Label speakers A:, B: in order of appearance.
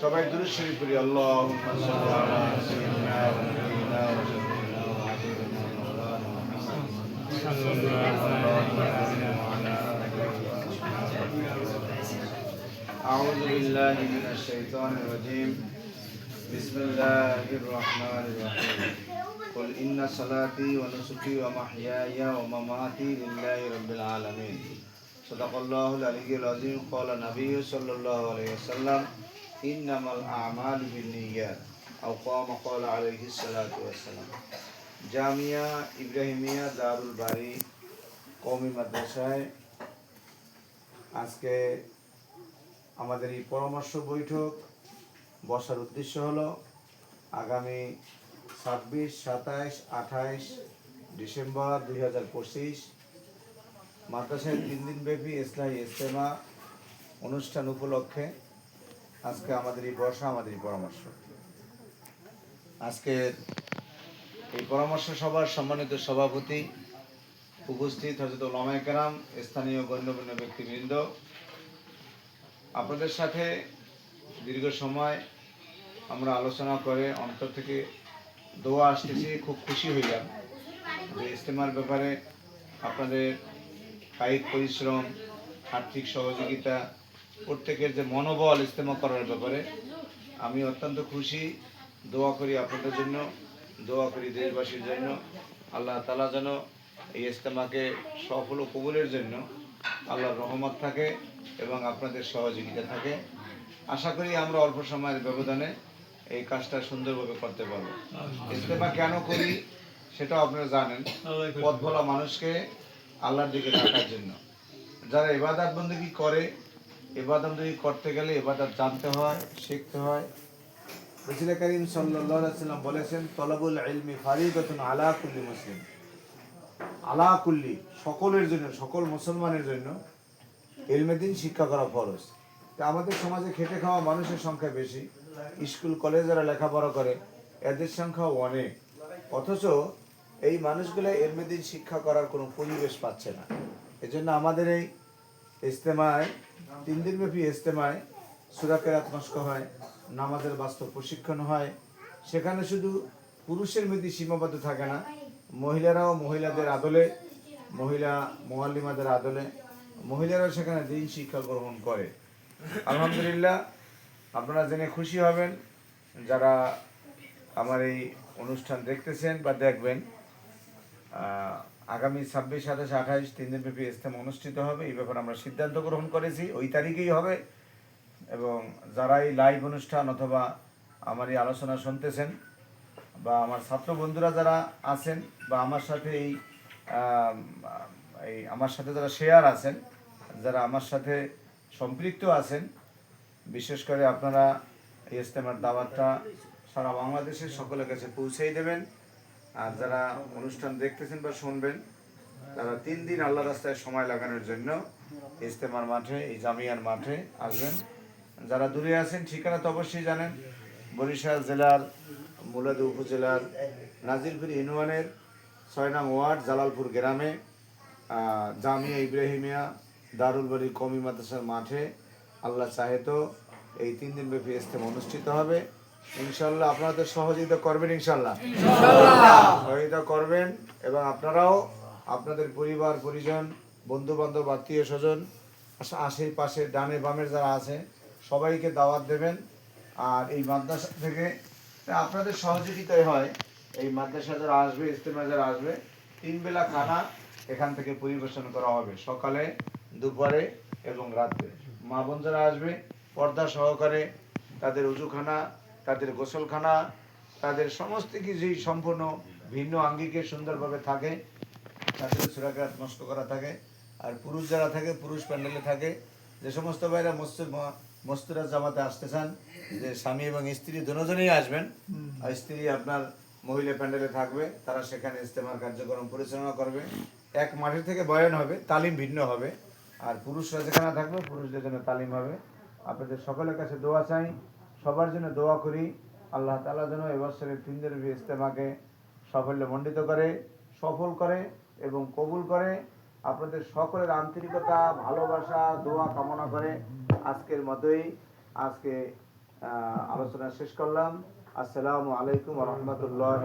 A: সবাই দূরে শরীফ করি আল্লাহ সাইয়্যিদিনা ওয়া নাবিয়িনা ওয়া শাফিঈনা ওয়া হাবিবিনা ওয়া মাওলানা মুহাম্মদ أعوذ بالله من الشيطان الرجيم بسم الله الرحمن الرحيم قل إن صلاتي ونسكي ومحياي ومماتي لله رب العالمين صدق الله العلي العظيم قال النبي صلى الله عليه وسلم إنما الأعمال بالنيات أو قام قال عليه الصلاة والسلام জামিয়া ইব্রাহিমিয়া দারুল বাড়ি কওমি মাদ্রাসায় আজকে আমাদের এই পরামর্শ বৈঠক বসার উদ্দেশ্য হলো আগামী ছাব্বিশ সাতাইশ আঠাইশ ডিসেম্বর দুই হাজার পঁচিশ মাদ্রাসায় তিন দিন ব্যাপী ইসলাহী ইস্তেমা অনুষ্ঠান উপলক্ষে আজকে আমাদের এই বর্ষা আমাদের এই পরামর্শ। আজকের এই পরামর্শ সভার সম্মানিত সভাপতি উপস্থিত হজরত ওলামায় কেরাম, স্থানীয় গণ্যমান্য ব্যক্তিবৃন্দ। আপনাদের সাথে দীর্ঘ সময় আমরা আলোচনা করে অন্তর থেকে দোয়া আসতেছি, খুব খুশি হইলাম। যে ইস্তেমার ব্যাপারে আপনাদের কায়িক পরিশ্রম আর্থিক সহযোগিতা প্রত্যেকের যে মনোবল ইস্তেমা করার ব্যাপারে আমি অত্যন্ত খুশি। দোয়া করি আপনাদের জন্য দোয়া করি দেশবাসীর জন্য। আল্লাহ তালা যেন এই ইস্তেমাকে সফল ও কবুলের জন্য আল্লাহর রহমত থাকে এবং আপনাদের সহযোগিতা থাকে। আশা করি আমরা অল্প সময়ের ব্যবধানে এই কাজটা সুন্দরভাবে করতে পারব। ইস্তেমা কেন করি সেটাও আপনারা জানেন। পথ ভোলা মানুষকে আল্লাহর দিকে ডাকার জন্য। যারা ইবাদত বন্দী করে, ইবাদত বন্দী করতে গেলে ইবাদত জানতে হয়, শিখতে হয়। রসুল করিম সাল্লাম বলেছেন, তলবুল ইলমি ফারিদাতুন আলা কুল্লি মুসলিম। আলা কুল্লি সকলের জন্য, সকল মুসলমানের জন্য এলমেদিন শিক্ষা করা ফরজ। তা আমাদের সমাজে খেটে খাওয়া মানুষের সংখ্যা বেশি, স্কুল, কলেজ যারা লেখাপড়া করে, এদের সংখ্যা অনেক। অথচ এই মানুষগুলো এলমেদিন শিক্ষা করার কোনো পরিবেশ পাচ্ছে না। এজন্য আমাদের এই ইস্তেমায় তিন দিনব্যাপী ইস্তেমায় সুরাকেরাত মস্ক হয়, নামাজের বাস্তব প্রশিক্ষণ হয়। সেখানে শুধু পুরুষের মধ্যে সীমাবদ্ধ থাকে না, মহিলারাও মহিলাদের আদলে, মহিলা মোয়াল্লিমাদের আদলে, মহিলারাও সেখানে দিন শিক্ষা গ্রহণ করে। আলহামদুলিল্লাহ, আপনারা জেনে খুশি হবেন, যারা আমার এই অনুষ্ঠান দেখতেছেন বা দেখবেন আগামী ছাব্বিশ, সাতাশ আঠাইশ তিন দিন ব্যাপী ইস্তেমা অনুষ্ঠিত হবে। এই ব্যাপারে আমরা সিদ্ধান্ত গ্রহণ করেছি। ওই তারিখেই হবে। এবং যারা এই লাইভ অনুষ্ঠান অথবা আমার এই আলোচনা শুনতেছেন বা আমার ছাত্র বন্ধুরা যারা আছেন বা আমার সাথে এই এই আমার সাথে যারা শেয়ার আছেন, যারা আমার সাথে সম্পৃক্ত আছেন, বিশেষ করে আপনারা এই ইস্তেমার দাওয়াতটা সারা বাংলাদেশের সকলের কাছে পৌঁছেই দেবেন। আর যারা অনুষ্ঠান দেখতেছেন বা শুনবেন, তারা তিন দিন আল্লাহ রাস্তায় সময় লাগানোর জন্য ইস্তেমার মাঠে, এই জামিয়ার মাঠে আসবেন। যারা দূরে আছেন, ঠিকানা তো অবশ্যই জানেন। বরিশাল জেলার মুলাদু উপজেলার নাজিরপুর ইউনিয়নের ছয় নং ওয়ার্ড, জালালপুর গ্রামে জামিয়া ইব্রাহিমিয়া দারুল বাড়ি কমি মাদ্রাসার মাঠে আল্লাহ চাহে তো এই তিন দিন ব্যাপী ইস্তেমা অনুষ্ঠিত হবে। ইনশাল্লাহ আপনাদের সহযোগিতা করবেন ইনশাল্লাহ। সহযোগিতা করবেন এবং আপনারাও আপনাদের পরিবার পরিজন বন্ধু বান্ধব আত্মীয় স্বজন আশের পাশে ডানে বামের যারা আছে সবাইকে দাওয়াত দেবেন। আর এই মাদ্রাসা থেকে আপনাদের সহযোগিতায় হয় এই মাদ্রাসা যারা আসবে ইস্তেমা যারা আসবে তিন বেলা খানা এখান থেকে পরিবেশন করা হবে সকালে দুপুরে এবং রাত্রে। মা বোন যারা আসবে পর্দা সহকারে তাদের উজুখানা তাদের গোসলখানা তাদের সমস্ত কিছুই সম্পূর্ণ ভিন্ন আঙ্গিকে সুন্দরভাবে থাকে তাদের সুরাকাত নষ্ট করা থাকে আর পুরুষ যারা থাকে পুরুষ প্যান্ডেলে থাকে যে সমস্ত ভাইরা মস্ত মস্তুরা জামাতে আসতে চান যে স্বামী এবং স্ত্রী দুজনেই আসবেন আর স্ত্রী আপনার মহিলা প্যান্ডেলে থাকবে তারা সেখানে ইস্তেমার কার্যক্রম পরিচালনা করবে। এক মাঠের থেকে বয়ান হবে তালিম ভিন্ন হবে আর পুরুষরা যেখানে থাকবে পুরুষদের জন্য তালিম হবে। আপনাদের সকলের কাছে দোয়া চাই সবার জন্য দোয়া করি। আল্লাহ তালা যেন এবছরের তিন দিনের ইস্তেমাকে সাফল্য মণ্ডিত করে, সফল করে এবং কবুল করে। আপনাদের সকলের আন্তরিকতা, ভালোবাসা, দোয়া কামনা করে আজকের মতোই আজকে আলোচনা শেষ করলাম। আসসালামু আলাইকুম রহমতুল্লাহ